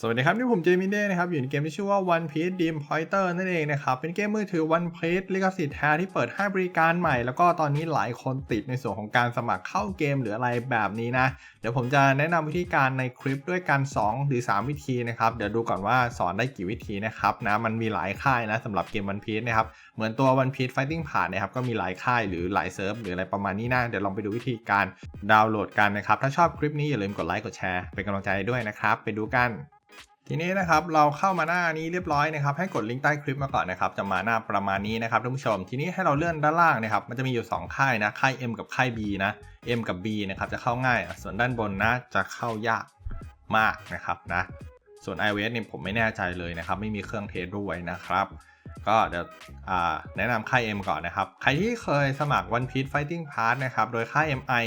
สวัสดีครับ นี่ผมเจมินเด้นะครับ อยู่ในเกมที่ชื่อว่า One Piece Dream Pointer นั่นเองนะครับ เป็นเกมมือถือ One Piece ลิขสิทธิ์แท้ที่เปิดให้บริการใหม่ แล้วก็ตอนนี้หลายคนติดในส่วนของการสมัครเข้าเกมหรืออะไรแบบนี้นะ เดี๋ยวผมจะแนะนำวิธีการในคลิปด้วยกัน 2 หรือ 3 วิธีนะครับ เดี๋ยวดูก่อนว่าสอนได้กี่วิธีนะครับนะมันมีหลายค่ายนะสำหรับเกม One Piece นะครับเหมือนตัว One Piece Fighting ผ่านนะครับก็มีหลายค่ายหรือหลายเซิร์ฟหรืออะไรประมาณนี้นะเดี๋ยวลองไปดูวิธีการดาวน์โหลดกันนะครับถ้าชอบคลิปนี้อย่าลืมกดไลค์กดแชร์เป็นกำลังใจด้วยนะครับไปดูกัน ทีนี้นะครับเราเข้ามาหน้านี้เรียบร้อยนะครับ ให้กดลิงก์ใต้คลิปมาก่อนนะครับ จะมาหน้าประมาณนี้นะครับท่านผู้ชม ทีนี้ให้เราเลื่อนด้านล่างนะครับ มันจะมีอยู่ 2 ค่ายนะ ค่าย M กับค่าย B นะ M กับ B นะครับจะเข้าง่าย ส่วนด้านบนนะจะเข้ายากมากนะครับนะ ส่วน iOS เนี่ยผมไม่แน่ใจเลยนะครับ ไม่มีเครื่องเทสด้วยนะครับ ก็เดี๋ยวแนะนำค่าย M ก่อนนะครับ ใครที่เคยสมัคร One Piece Fighting Pass นะครับ โดยค่าย MI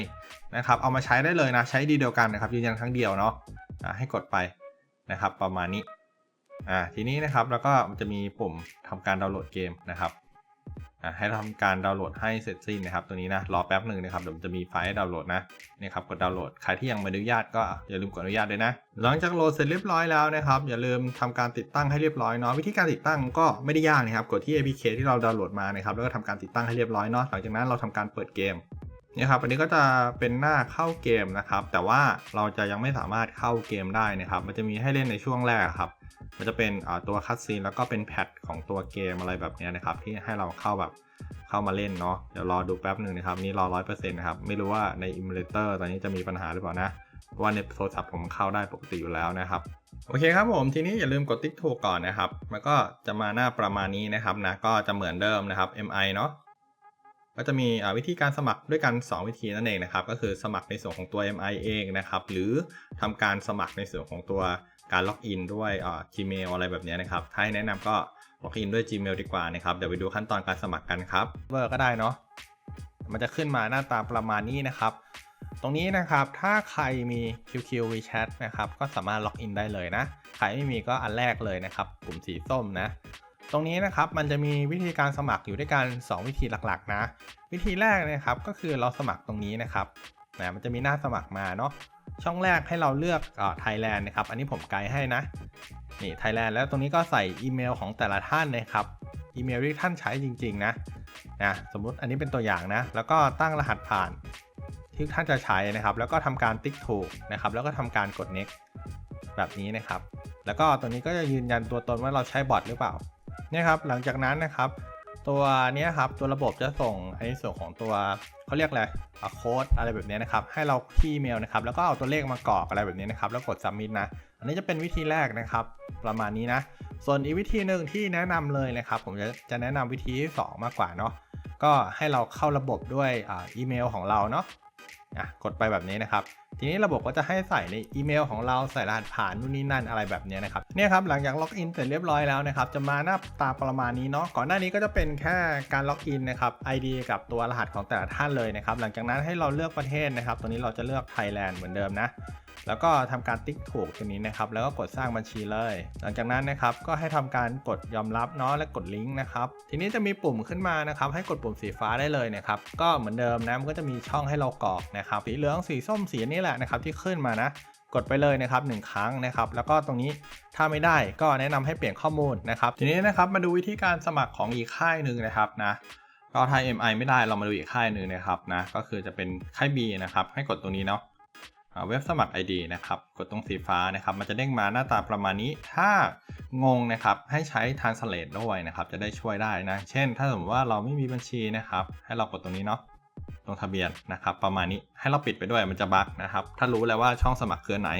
นะครับ เอามาใช้ได้เลยนะ ใช้ดีเดียวกันนะครับยืนยันครั้งเดียวเนาะให้กดไป นะครับ ประมาณนี้อ่าทีนี้นะครับแล้วก็มันจะมีปุ่มทำการดาวน์โหลดเกมนะครับอ่าให้ทำการดาวน์โหลดให้เสร็จสิ้นนะครับ ตัวนี้นะรอแป๊บหนึ่งนะครับเดี๋ยวมันจะมีไฟล์ดาวน์โหลดนะนี่ครับกดดาวน์โหลดใครที่ยังไม่อนุญาตก็อย่าลืมกดอนุญาตด้วยนะ หลังจากโหลดเสร็จเรียบร้อยแล้วนะครับอย่าลืมทำการติดตั้งให้เรียบร้อยเนาะวิธีการติดตั้งก็ไม่ได้ยากนะครับกดที่ APK ที่เราดาวน์โหลดมานะครับแล้วก็ทำการติดตั้งให้เรียบร้อยเนาะหลังจากนั้นเราทำการเปิดเกม นี่ครับอันนี้ก็จะเป็นหน้าเข้าเกมนะครับ แต่ว่าเราจะยังไม่สามารถเข้าเกมได้นะครับ มันจะมีให้เล่นในช่วงแรกครับ มันจะเป็นตัวคัตซีนแล้วก็เป็นแพทของตัวเกมอะไรแบบนี้นะครับ ที่ให้เราเข้าแบบเข้ามาเล่นเนาะเดี๋ยวรอดูแป๊บหนึ่งนะครับ นี่รอร้อยเปอร์เซ็นต์นะครับ ไม่รู้ว่าในอิมูเลเตอร์ตอนนี้จะมีปัญหาหรือเปล่านะว่าในโทรศัพท์ผมเข้าได้ปกติอยู่แล้วนะครับโอเคครับผมทีนี้อย่าลืมกดติ๊กถูกก่อนนะครับ แล้วก็จะมาหน้าประมาณนี้นะครับนะก็จะเหมือนเดิมนะครับ MI เนาะ ก็จะมีวิธีการสมัครด้วยกัน 2 วิธีนั่นเองนะครับ ก็คือสมัครในส่วนของตัว MI เองนะครับ หรือทำการสมัครในส่วนของตัวการล็อกอินด้วย Gmail อะไรแบบนี้นะครับ ถ้าให้แนะนำก็ล็อกอินด้วย Gmail ดีกว่านะครับ เดี๋ยวไปดูขั้นตอนการสมัครกันครับเบอร์ก็ได้เนาะ มันจะขึ้นมาหน้าตาประมาณนี้นะครับ ตรงนี้นะครับ ถ้าใครมี QQ WeChat นะครับ ก็สามารถล็อกอินได้เลยนะ ใครไม่มีก็อันแรกเลยนะครับ ปุ่มสีส้มนะ ตรงนี้นะครับมันจะมีวิธีการสมัครอยู่ด้วยกัน 2 วิธีหลักๆ นะ วิธีแรกนะครับก็คือเราสมัครตรงนี้นะครับนะมันจะมีหน้าสมัครมาเนาะช่องแรกให้เราเลือกอ่าไทยแลนด์นะครับ อันนี้ผมไกด์ให้นะนี่ไทยแลนด์แล้วตรงนี้ก็ใส่อีเมลของแต่ละท่านนะครับอีเมลที่ท่านใช้จริงๆนะนะสมมุติอันนี้เป็นตัวอย่างนะ แล้วก็ตั้งรหัสผ่านที่ท่านจะใช้นะครับ แล้วก็ทำการติ๊กถูกนะครับ แล้วก็ทำการกด next แบบนี้นะครับ แล้วก็ตัวนี้ก็จะยืนยันตัวตนว่าเราใช้บอทหรือเปล่า เนี่ยครับหลังจากนั้นนะครับ ตัวนี้ครับตัวระบบจะส่งในส่วนของตัวเขาเรียกอะไรโค้ดอะไรแบบนี้นะครับ ให้เราที่เมลนะครับ แล้วก็เอาตัวเลขมากรอกอะไรแบบนี้นะครับ แล้วกด submit นะ อันนี้จะเป็นวิธีแรกนะครับ ประมาณนี้นะ ส่วนอีกวิธีหนึ่งที่แนะนำเลยนะครับ ผมจะจะแนะนำวิธีที่2มากกว่าเนาะ ก็ให้เราเข้าระบบด้วยอีเมลของเราเนาะ อะกดไปแบบนี้นะครับ ทีนี้ระบบก็จะให้ใส่ในอีเมลของเราใส่รหัสผ่านนู่นนี่นั่นอะไรแบบนี้นะครับเนี่ยครับหลังจากล็อกอินเสร็จเรียบร้อยแล้วนะครับจะมาหน้าตาประมาณนี้เนาะก่อนหน้านี้ก็จะเป็นแค่การล็อกอินนะครับ ID กับตัวรหัสของแต่ละท่านเลยนะครับหลังจากนั้นให้เราเลือกประเทศนะครับตัวนี้เราจะเลือกไทยแลนด์เหมือนเดิมนะ แล้วก็ทำการติ๊กถูกตัวนี้นะครับ แล้วก็กดสร้างบัญชีเลย หลังจากนั้นนะครับก็ให้ทำการกดยอมรับเนาะและกดลิงก์นะครับ ทีนี้จะมีปุ่มขึ้นมานะครับให้กดปุ่มสีฟ้าได้เลยนะครับ ก็เหมือนเดิมนะมันก็จะมีช่องให้เรากรอกนะครับสีเหลืองสีส้มสีนี้แหละนะครับที่ขึ้นมานะกดไปเลยนะครับหนึ่งครั้งนะครับ แล้วก็ตรงนี้ถ้าไม่ได้ก็แนะนำให้เปลี่ยนข้อมูลนะครับ ทีนี้นะครับมาดูวิธีการสมัครของอีกค่ายหนึ่งนะครับนะก็ถ้า MI ไม่ได้เรามาดูอีกค่ายหนึ่งนะครับนะก็คือจะเป็นค่าย B นะครับให้กดตรงนี้เนาะ เว็บสมัคร ID นะครับ กดตรงสีฟ้านะครับ มันจะเด้งมาหน้าตาประมาณนี้ ถ้างงนะครับ ให้ใช้ Translate ด้วยนะครับ จะได้ช่วยได้นะ เช่น ถ้าสมมติว่าเราไม่มีบัญชีนะครับ ให้เรากดตรงนี้เนาะ ลงทะเบียนนะครับ ประมาณนี้ ให้เราปิดไปด้วย มันจะบั๊กนะครับ ถ้ารู้แล้วว่าช่องสมัครคือไหน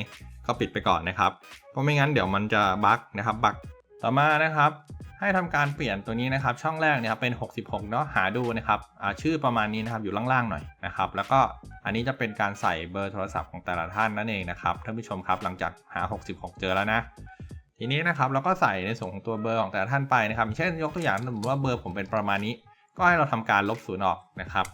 ก็ปิดไปก่อนนะครับ เพราะไม่งั้นเดี๋ยวมันจะบั๊กนะครับ บั๊ก ต่อมานะครับให้ทำการเปลี่ยนตัวนี้นะครับ ช่องแรกเนี่ยครับเป็น 66 เนาะหาดูนะครับชื่อประมาณนี้นะครับอยู่ล่างๆหน่อยนะครับแล้วก็อันนี้จะเป็นการใส่เบอร์โทรศัพท์ของแต่ละท่านนั่นเองนะครับท่านผู้ชมครับหลังจากหา 66 เจอแล้วนะ ทีนี้นะครับเราก็ใส่ในส่วนของตัวเบอร์ของแต่ละท่านไปนะครับเช่นยกตัวอย่างสมมติว่าเบอร์ผมเป็นประมาณนี้ ก็ให้เราทำการลบศูนย์ออกนะครับ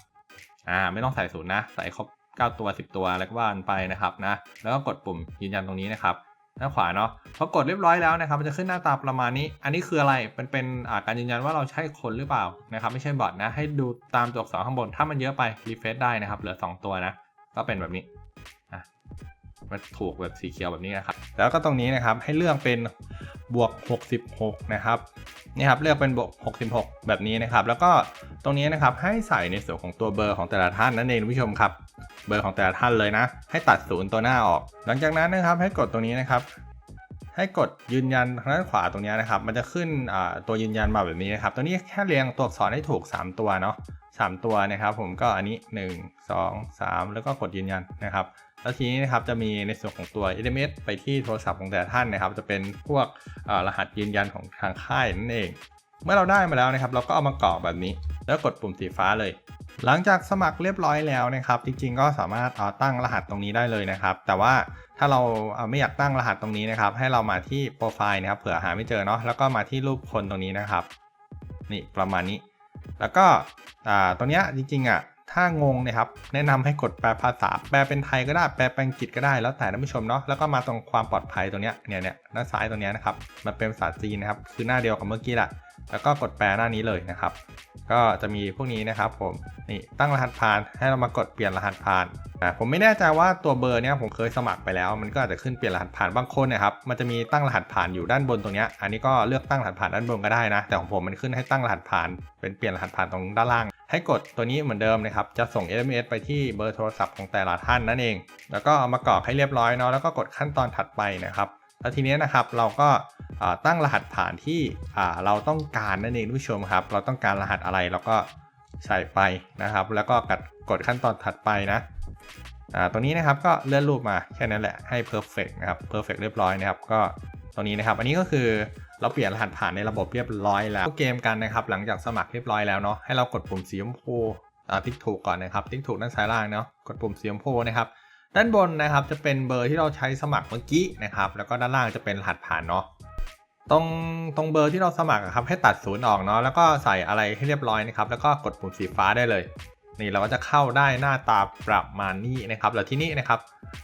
อ่าไม่ต้องใส่ศูนย์นะใส่ครบ9ตัว 10 ตัวแล้วก็ว่านไปนะครับนะแล้วก็กดปุ่มยืนยันตรงนี้นะครับ ด้านขวาเนาะพอกดเรียบร้อยแล้วนะครับมันจะขึ้นหน้าตาประมาณนี้ อันนี้คืออะไรเป็นเป็นการยืนยันว่าเราใช่คนหรือเปล่านะครับไม่ใช่บอทนะให้ดูตามตัวอักษรข้างบนถ้ามันเยอะไปรีเฟซได้นะครับเหลือ 2 ตัวนะก็เป็นแบบนี้ มันถูกแบบสีเขียวแบบนี้นะครับแล้วก็ตรงนี้นะครับให้เลือกเป็นบวก 66 นะครับนี่ครับเลือกเป็นบวก 66 แบบนี้นะครับ แล้วก็ตรงนี้นะครับให้ใส่ในส่วนของตัวเบอร์ของแต่ละท่านนั่นเองคุณผู้ชมครับ เบอร์ของแต่ละท่านเลยนะ ให้ตัดศูนย์ตัวหน้าออก หลังจากนั้นนะครับให้กดตรงนี้นะครับ ให้กดยืนยันทางด้านขวาตรงนี้นะครับ มันจะขึ้นตัวยืนยันมาแบบนี้นะครับ ตัวนี้แค่เรียงตัวอักษรให้ถูก 3 ตัวเนาะ สามตัวนะครับ ผมก็อันนี้ 1 2 3 แล้วก็กดยืนยันนะครับ แล้วทีนี้นะครับจะมีในส่วนของตัว SMS ไปที่โทรศัพท์ของแต่ท่านนะครับ จะเป็นพวกรหัสยืนยันของทางค่ายนั่นเอง เมื่อเราได้มาแล้วนะครับ เราก็เอามากรอกแบบนี้ แล้วกดปุ่มสีฟ้าเลยหลังจากสมัครเรียบร้อยแล้วนะครับ จริงๆ ก็สามารถตั้งรหัสตรงนี้ได้เลยนะครับ แต่ว่าถ้าเราไม่อยากตั้งรหัสตรงนี้นะครับ ให้เรามาที่โปรไฟล์นะครับ เผื่อหาไม่เจอเนาะแล้วก็มาที่รูปคนตรงนี้นะครับ นี่ประมาณนี้ แล้วก็ตรงนี้จริงๆอะถ้างงนะครับแนะนำให้กดแปลภาษา แปลเป็นไทยก็ได้แปลเป็นอังกฤษก็ได้แล้วแต่ท่านผู้ชมเนาะแล้วก็มาตรงความปลอดภัยตรงนี้เนี่ยเนี่ยด้านซ้ายตรงนี้นะครับมันเป็นภาษาจีนนะครับคือหน้าเดียวกับเมื่อกี้แหละ แล้วก็กดแปลหน้านี้เลยนะครับ ก็จะมีพวกนี้นะครับผมนี่ตั้งรหัสผ่านให้เรามากดเปลี่ยนรหัสผ่านอ่าผมไม่แน่ใจว่าตัวเบอร์เนี้ยผมเคยสมัครไปแล้ว มันก็อาจจะขึ้นเปลี่ยนรหัสผ่านบางคนนะครับมันจะมีตั้งรหัสผ่านอยู่ด้านบนตรงนี้อันนี้ก็เลือกตั้งรหัสผ่านด้านบนก็ได้นะ แต่ของผมมันขึ้นให้ตั้งรหัสผ่าน เป็นเปลี่ยนรหัสผ่านตรงด้านล่างให้กดตัวนี้เหมือนเดิมนะครับ จะส่ง SMS ไปที่เบอร์โทรศัพท์ของแต่ละท่านนั่นเอง แล้วก็เอามากรอกให้เรียบร้อยเนาะ แล้วก็กดขั้นตอนถัดไปนะครับ แล้วทีนี้นะครับเราก็ตั้งรหัสผ่านที่เราต้องการนั่นเองผู้ชมครับ เราต้องการรหัสอะไรเราก็ใส่ไปนะครับ แล้วก็กดกดขั้นตอนถัดไปนะตรงนี้นะครับก็เลื่อนรูปมาแค่นั้นแหละให้ perfect นะครับ perfect เรียบร้อยนะครับ ก็ตรงนี้นะครับ อันนี้ก็คือเราเปลี่ยนรหัสผ่านในระบบเรียบร้อยแล้วเกมกันนะครับ หลังจากสมัครเรียบร้อยแล้วเนาะให้เรากดปุ่มสีชมพูติ๊กถูกก่อนนะครับ ติ๊กถูกด้านซ้ายล่างเนาะกดปุ่มสีชมพูนะครับ ด้านบนนะครับจะเป็นเบอร์ที่เราใช้สมัครเมื่อกี้นะครับ แล้วก็ด้านล่างจะเป็นรหัสผ่านเนาะตรงตรงเบอร์ที่เราสมัครครับให้ตัดศูนย์ออกเนาะแล้วก็ใส่อะไรให้เรียบร้อยนะครับ แล้วก็กดปุ่มสีฟ้าได้เลย นี่เราก็จะเข้าได้หน้าตาประมาณนี้นะครับ แล้วที่นี่นะครับ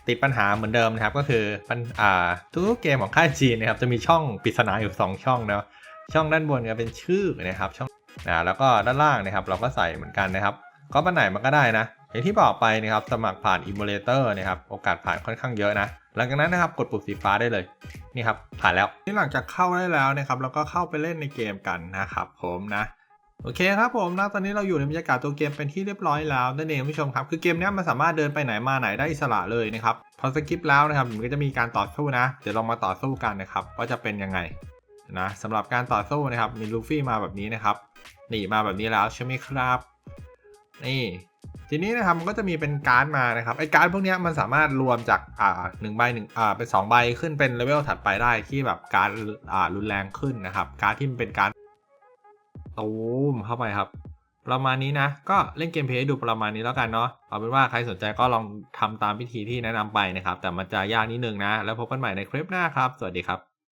ติดปัญหาเหมือนเดิมนะครับ ก็คือปัญอ่าทุกเกมของค่ายจีนนะครับจะมีช่องปริศนาอยู่ 2 ช่องเนาะช่องด้านบนก็เป็นชื่อนะครับช่องอ่าแล้วก็ด้านล่างนะครับ เราก็ใส่เหมือนกันนะครับก็ปันไหนมันก็ได้นะ อย่างที่บอกไปนะครับสมัครผ่านอิมูเลเตอร์นะครับโอกาสผ่านค่อนข้างเยอะนะ หลังจากนั้นนะครับกดปุ่มสีฟ้าได้เลยนี่ครับผ่านแล้วนี่หลังจากเข้าได้แล้วนะครับเราก็เข้าไปเล่นในเกมกันนะครับผมนะโอเคครับผมนะตอนนี้เราอยู่ในบรรยากาศตัวเกมเป็นที่เรียบร้อยแล้วนั่นเองผู้ชมครับ คือเกมนี้มันสามารถเดินไปไหนมาไหนได้อิสระเลยนะครับพอสกิปแล้วนะครับมันก็จะมีการต่อสู้นะ เดี๋ยวเรามาต่อสู้กันนะครับว่าจะเป็นยังไงนะสำหรับการต่อสู้นะครับมีลูฟี่มาแบบนี้นะครับหนีมาแบบนี้แล้วใช่ไหมครับ นี่ ทีนี้นะครับมันก็จะมีเป็นการ์ดมานะครับไอ้การ์ดพวกนี้มันสามารถรวมจากอ่าหนึ่งใบหนึ่งอ่าเป็นสองใบขึ้นเป็นเลเวลถัดไปได้ที่แบบการ์ดอ่ารุนแรงขึ้นนะครับ การ์ดที่มันเป็นการ์ดตูมเข้าไปครับ ประมาณนี้นะ ก็เล่นเกมเพลย์ดูประมาณนี้แล้วกันเนาะเอาเป็นว่าใครสนใจก็ลองทำตามพิธีที่แนะนำไปนะครับ แต่มันจะยากนิดนึงนะ แล้วพบกันใหม่ในคลิปหน้าครับ สวัสดีครับ